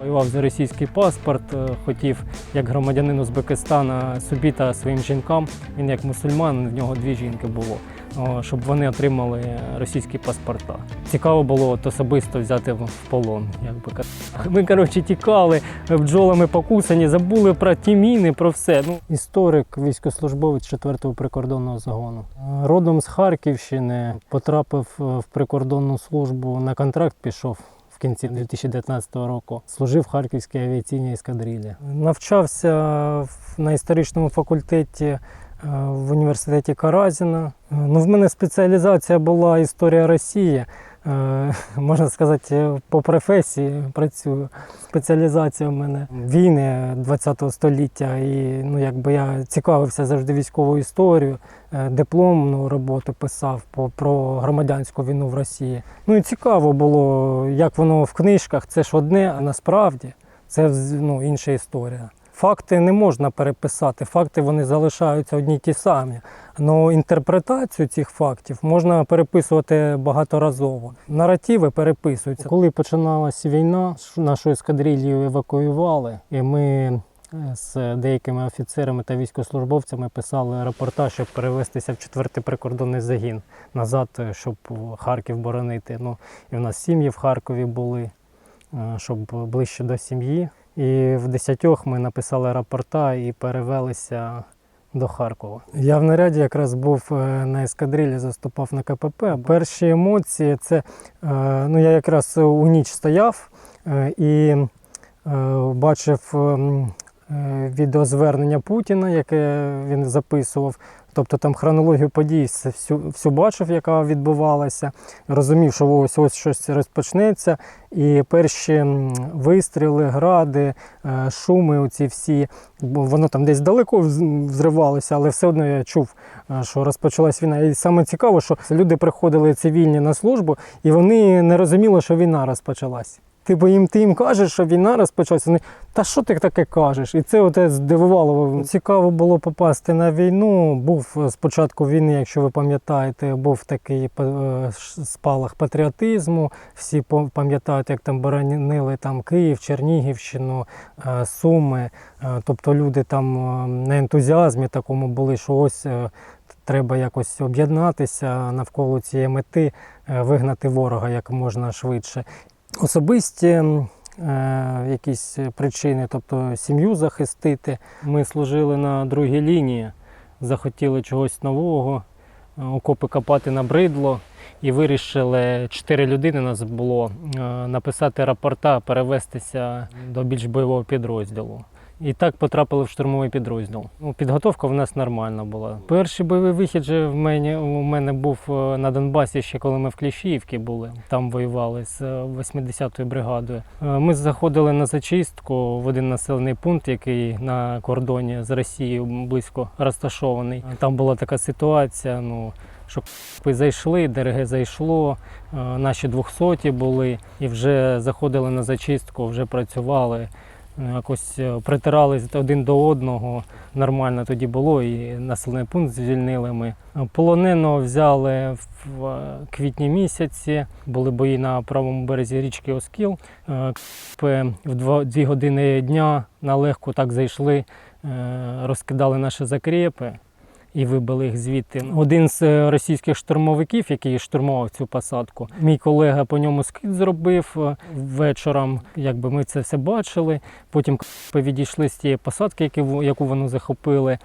Воював за російський паспорт, е, хотів як громадянин Узбекистана собі та своїм жінкам. Він як мусульман, в нього дві жінки було, щоб вони отримали російські паспорта. Цікаво було от особисто взяти в полон. Як би Ми коротше тікали бджолами покусані, забули про ті міни, про все. Ну історик, військовослужбовець 4-го прикордонного загону. Е, Родом з Харківщини потрапив е, в прикордонну службу на контракт. Пішов кінці 2019 року. Служив в Харківській авіаційній ескадрилі. Навчався на історичному факультеті е, в університеті Каразіна. Е, Ну, в мене спеціалізація була історія Росії. Е, Можна сказати, по професії працюю. Спеціалізація в мене війни ХХ століття. І ну, якби я цікавився завжди військовою історією, е, дипломну роботу писав по, про громадянську війну в Росії. Ну і цікаво було, як воно в книжках, це ж одне, а насправді це ну, інша історія. Факти не можна переписати, факти вони залишаються одні ті самі. Але інтерпретацію цих фактів можна переписувати багаторазово. Наративи переписуються. Коли починалася війна, нашу ескадрилью евакуювали, і ми е, з деякими офіцерами та військовослужбовцями писали репортаж, щоб перевестися в четвертий прикордонний загін назад, е, щоб Харків боронити. Ну, і в нас сім'ї в Харкові були, е, щоб ближче до сім'ї. І в десятьох ми написали рапорта і перевелися до Харкова. Я в наряді якраз був е, на ескадрилі, заступав на КПП. Перші емоції це е, ну я якраз у ніч стояв е, і бачив відеозвернення Путіна, яке він записував. Тобто там хронологію подій всю, всю бачив, яка відбувалася. Розумів, що ось ось щось розпочнеться. І перші вистріли, гради, е, шуми, оці всі, бо воно там десь далеко взривалося, але все одно я чув, е, що розпочалась війна. І саме цікаво, що люди приходили цивільні на службу, і вони не розуміли, що війна розпочалась. Типу їм ти їм кажеш, що війна розпочалася. Вони, та що ти таке кажеш? І це оте здивувало. Цікаво було попасти на війну. Був е, спочатку війни, якщо ви пам'ятаєте, був такий е, спалах патріотизму. Всі пам'ятають, як там боронили там Київ, Чернігівщину, е, Суми. Тобто люди там на ентузіазмі такому були, що ось. Треба якось об'єднатися навколо цієї мети, вигнати ворога як можна швидше. Особисті е, якісь причини, тобто сім'ю захистити. Ми служили на другій лінії, захотіли чогось нового, е, окопи копати набридло і вирішили, чотири людини нас було, е, написати рапорта, перевестися до більш бойового підрозділу. І так потрапили в штурмовий підрозділ. Ну, підготовка в нас нормальна була. Перший бойовий вихід же в мене, у мене був е, на Донбасі, ще коли ми в Кліщіївці були. Там воювали з е, 80-ю бригадою. Е, Ми заходили на зачистку в один населений пункт, який на кордоні з Росією близько розташований. Там була така ситуація. Ну що зайшли, ДРГ зайшло, е, наші 200 були і вже заходили на зачистку, вже працювали. Е, Якось е, притирались один до одного. Нормально тоді було, і населений пункт звільнили ми. Е, Полоненого взяли в квітні місяці. Були бої на правому березі річки Оскіл. В дві години дня на легку так зайшли, розкидали наші закрепи і вибили їх звідти. Один з е, російських штурмовиків, який штурмував цю посадку, мій колега по ньому скид зробив е, вечором. Якби ми це все бачили. Потім відійшли з тієї посадки, яку вони захопили,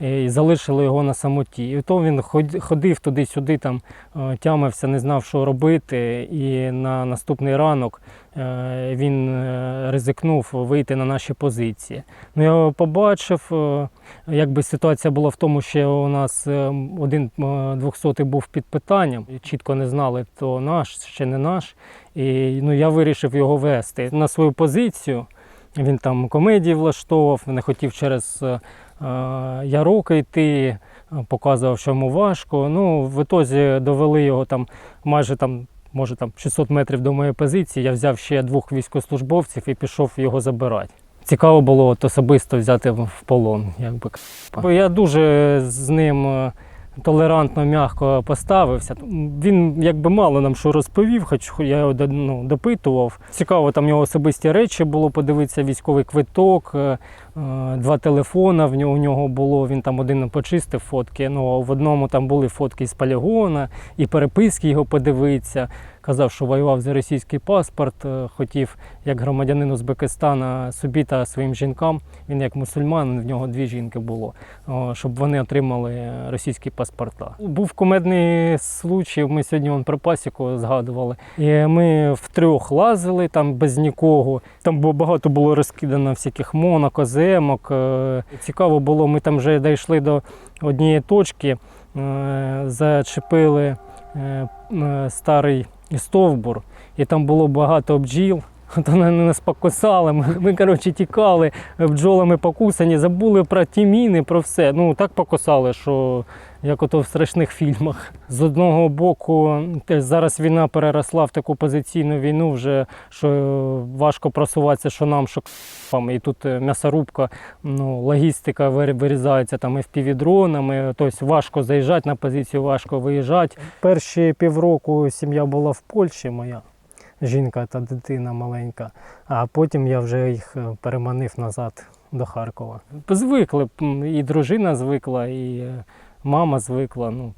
і залишили його на самоті. І то він ход- ходив туди-сюди, там е, тямився, не знав, що робити. І на наступний ранок е, він е, ризикнув вийти на наші позиції. Ну, я його побачив. Якби ситуація була в тому, що у нас один е, 200 був під питанням, чітко не знали, то наш чи не наш. І ну, я вирішив його вести на свою позицію. Він там комедії влаштовував, не хотів через е, йти, показував, що йому важко. Ну, в ітозі довели його там майже там. Може там 600 метрів до моєї позиції, я взяв ще двох військовослужбовців і пішов його забирати. Цікаво було от особисто взяти в полон. Якби. Я дуже з ним толерантно, м'яко поставився. Він якби мало нам що розповів, хоч я його ну, допитував. Цікаво, там його особисті речі було подивитися, військовий квиток, е, е, два телефона в нього, у нього було. Він там один почистив фотки. Ну, в одному там були фотки з полігона, і переписки його подивитися. Казав, що воював за російський паспорт, е, хотів як громадянин Узбекистана собі та своїм жінкам. Він як мусульман, в нього дві жінки було, щоб вони отримали російські паспорта. Був кумедний случай. Ми сьогодні вон про пасіку згадували. І ми втрьох лазили там без нікого. Там було багато було розкидано всяких монок, оземок. Е, Цікаво було, ми там вже дійшли до однієї точки, е, зачепили е, стовбур, і там було багато бджіл. Вони нас покусали, ми, ми коротше, тікали, бджолами покусані, забули про ті міни, про все. Ну так покусали, що як ото в страшних фільмах. З одного боку, зараз війна переросла в таку позиційну війну, вже що важко просуватися, що нам, що к***ам. І тут е, м'ясорубка, ну, логістика вирізається там FPV-дронами, тобто важко заїжджати на позицію, важко виїжджати. Перші півроку сім'я була в Польщі моя жінка та дитина маленька, а потім я вже їх е, переманив назад до Харкова. Звикли, і дружина звикла, і е, мама звикла. Ну,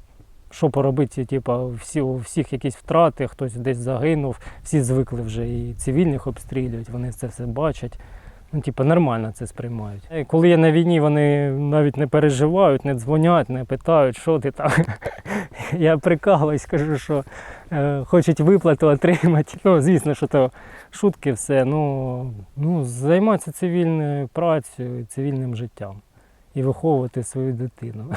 що поробити, типу, всі, у всіх якісь втрати, хтось десь загинув, всі звикли вже і цивільних обстрілюють, вони це все бачать. Ну, типу, нормально це сприймають. І коли я на війні, вони навіть не переживають, не дзвонять, не питають, що ти там я прикалуюсь, кажу, що е, хочуть виплату отримати. Ну, звісно, що то шутки, все. Ну, ну, Займатися цивільною працею, цивільним життям і виховувати свою дитину.